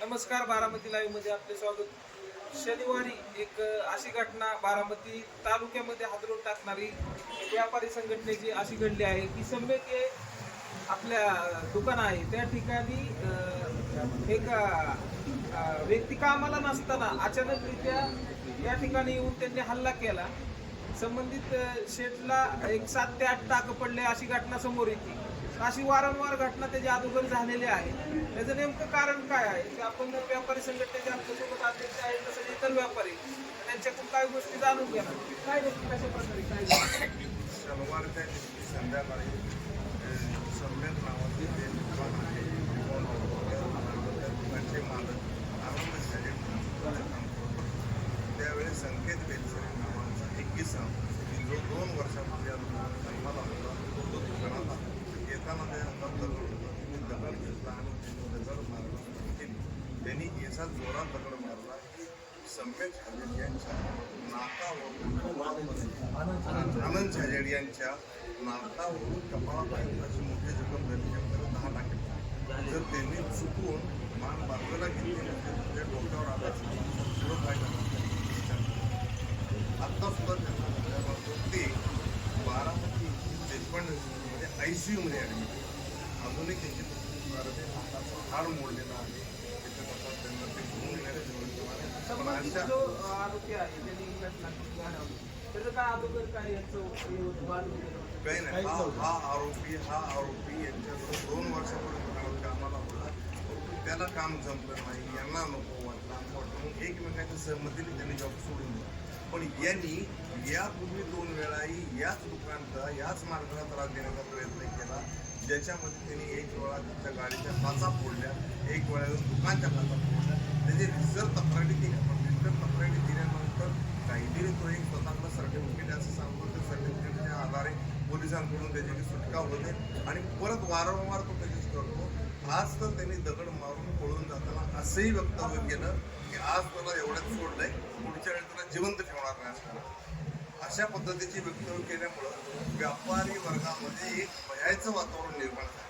नमस्कार बारामती लाईव्हमध्ये आपले स्वागत. शनिवारी एक अशी घटना बारामती तालुक्यामध्ये हादरून टाकणारी व्यापारी संघटनेची अशी घडली आहे की संभ्यके आपल्या दुकान आहे. त्या ठिकाणी एक व्यक्ती कामाला नसताना अचानकरित्या या ठिकाणी येऊन त्यांनी हल्ला केला. संबंधित शेटला शेठला एक सात ते आठ टाकं पडले अशी घटना समोर येते. अशी वारंवार घटना त्याच्या अगोदर झालेली आहे. त्याचं नेमकं कारण काय आहे? की आपण व्यापारी संघटनेचे आमच्यासोबत अध्यक्ष आहेत तसंच इतर व्यापारी त्यांच्याकडून काय गोष्टी जाणून घेणार? काय नक्की कशा प्रकारे? काय शनिवार दिवशी संध्याकाळी सम्यक नावाचे जे दुकान आहे दुकानचे मालक आनंद शाळे त्यावेळेस संकेत बेलसरे नावाचा एक किस्सा की जो दोन वर्षापूर्वी या दुकानात जन्माला होता तो दुकानात आला. येताना त्या हातात दगड होता त्यांनी दगड घेतला आणि त्यांनी दगड मारणं सुरू केली त्यांनी याचा जोरात दगड मारला. की सम्यक हजेड यांच्या नाकावरून आनंद झाजेड यांच्या नाकावरून कपाळापर्यंत अशी मोठी जखम झाली. त्यामध्ये दहा टाके. जर त्यांनी चुकून मान बाजूला घेतली नसेल त्या डोक्यावर आला असता पुढं काय करणार? त्यांनी आत्ता सुद्धा त्यांना ते बारामती देशपांडे आय सी यूमध्ये ॲडमिट आहे अजूनही त्यांची फार. नाकाचं हाड मोडलेलं आहे. त्याच्याकरता त्यांना ते घेऊन येणारे ही हे? काही नाही. हा हा आरोपी हा आरोपी यांच्याकडे दोन वर्षापूर्वी दुकानात कामाला होता त्याला काम जमलं नाही यांना नको वाटलं. वाटलं म्हणून एकमेकांच्या सहमतीने त्यांनी जॉब सोडून दिला. पण यांनी यापूर्वी दोन वेळाही याच दुकानचा याच मार्गाला त्रास देण्याचा प्रयत्न केला. ज्याच्यामध्ये त्यांनी एक वेळा त्यांच्या गाडीच्या काचा फोडल्या एक वेळा दुकानच्या काचा फोडल्या. त्याची रिझल्ट तक्रारी दिल्या पण रिझल्ट तक्रारी दिल्यानंतर काहीतरी तो एक स्वतःला सर्टिफिकेट असं सांगतो त्या सर्टिफिकेटच्या आधारे पोलिसांकडून त्याची सुटका होते आणि परत वारंवार तो त्याची करतो. आज तर त्यांनी दगड मारून पळून जाताना असंही वक्तव्य केलं की आज त्याला एवढ्यात सोडलंय. पुढच्या वेळेस त्याला जिवंत ठेवणार नाही असं. अशा पद्धतीची वक्तव्य केल्यामुळं व्यापारी वर्गामध्ये एक भयाचं वातावरण निर्माण झालं.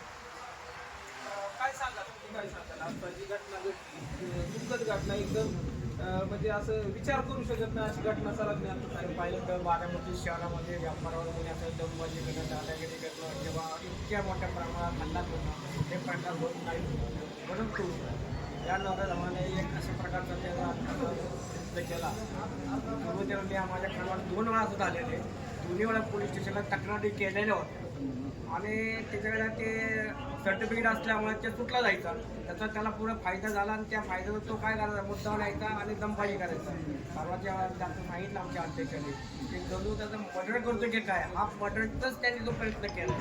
काय सांगा तुम्ही काय सांगाल? आता जी घटना घडली दुःखद घटना एकदम म्हणजे असं विचार करू शकत नाही अशी घटना सरकणे आता आणि पाहिलं तर बारामती शहरामध्ये व्यापारावर कोणाचं दमबाजी करणं दादागिरी करणं किंवा इतक्या मोठ्या प्रमाणात हल्ला करणं हे प्रकार होत नाही. परंतु या जमाने एक अशा प्रकारचा त्याचा केला. सुरुवातीला मी माझ्या क्रमांक दोन वेळा सुद्धा आलेले दोन्ही वेळा पोलीस स्टेशनला तक्रारी केलेल्या होत्या. आणि त्याच्याकडे ते सर्टिफिकेट असल्यामुळे ते सुटला जायचा. त्याचा त्याला पुरा फायदा झाला आणि त्या फायद्याचा तो काय करायचा? मुद्दा न्यायचा आणि दमबाजी करायचा. परवाच्या त्यांचं सांगितलं आमच्या अध्यक्षांनी. की जणू त्याचं मर्डर करतो की काय? हा मर्डरचाच त्यांनी तो प्रयत्न केला.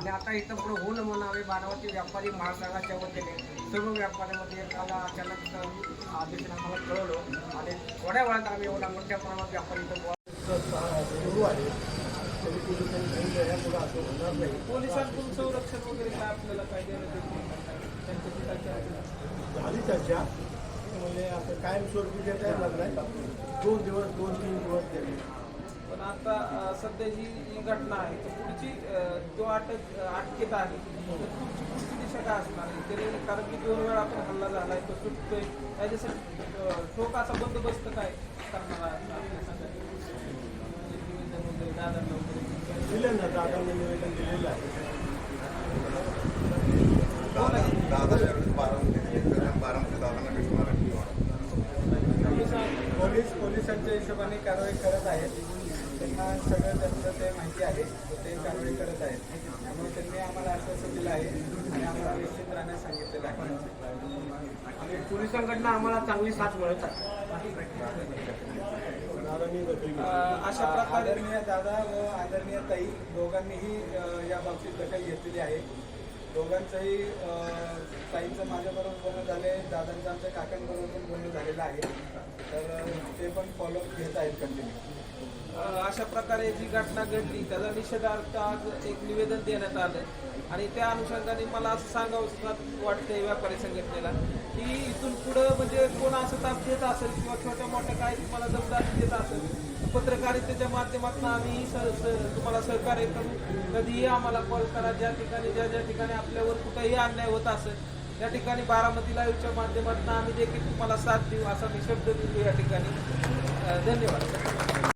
आणि आता इथं पुढे होऊन म्हणून आम्ही बारामती व्यापारी महासंघाच्या वतीने सर्व व्यापाऱ्यामध्ये काल अचानक अध्यक्षाने आम्हाला कळवलं आणि थोड्या वेळात आम्ही एवढ्या मोठ्या प्रमाणात व्यापारी सुरू आहे तरी पोलिसांनी असं होणार नाही पोलिसांकडून संरक्षण वगैरे काय आपल्याला काय झाली चर्चा. म्हणजे असं कायमस्वरूपी देता येणार नाही दोन दिवस दोन तीन दिवस गेले. पण आता सध्या जी ही घटना आहे तर पुढची जो अटक अटकेत आहे तर पुढची पुढची दिशा काय असणार आहे? तरी कारण की दोन वेळा आपण हल्ला झाला आहे तो सुटतोय. त्याच्यासाठी ठोक असा बंदोबस्त काय करणार आहे दादांना वगैरे. दिलं ना दादांनी निवेदन दिलेलं आहे. दादा बारामती बारामती दादांना भेटणार पोलिसां- पोलीस पोलिसांच्या हिशोबाने कारवाई करत आहेत. त्यांना सगळं त्यांचं ते माहिती आहे ते कारवाई करत आहेत त्यामुळे त्यांनी आम्हाला आश्वासन दिलं आहे आणि आम्हाला निश्चित राहण्यास सांगितलेलं आहे. आणि पोलिसांकडनं आम्हाला चांगली साथ मिळत आहे. अशा प्रकारे आदरणीय दादा व आदरणीय ताई दोघांनीही या बाबतीत दखल घेतलेली आहे. दोघांचंही ताईंचं माझ्याबरोबर बोलणं झाले दादांचं आमच्या काकांबरोबर पण बोलणं झालेलं आहे. तर ते पण फॉलोअप घेत आहेत कंटिन्यू अशा प्रकारे जी घटना घडली त्याचा निषेधार्थ आज एक निवेदन देण्यात आलं आणि त्या अनुषंगाने मला असं सांगावं वाटतंय व्यापारी संघटनेला की इथून पुढं म्हणजे कोण असं ताप देत असेल किंवा छोट्या मोठ्या काही तुम्हाला दमदार देत असेल पत्रकारितेच्या माध्यमातून आम्ही तुम्हाला सहकार्य करू. कधीही आम्हाला कॉल करा ज्या ठिकाणी ज्या ज्या ठिकाणी आपल्यावर कुठेही अन्याय होत असेल त्या ठिकाणी बारामती लाईव्हच्या माध्यमातून आम्ही देखील तुम्हाला साथ देऊ असा मी शब्द देतो या ठिकाणी. धन्यवाद.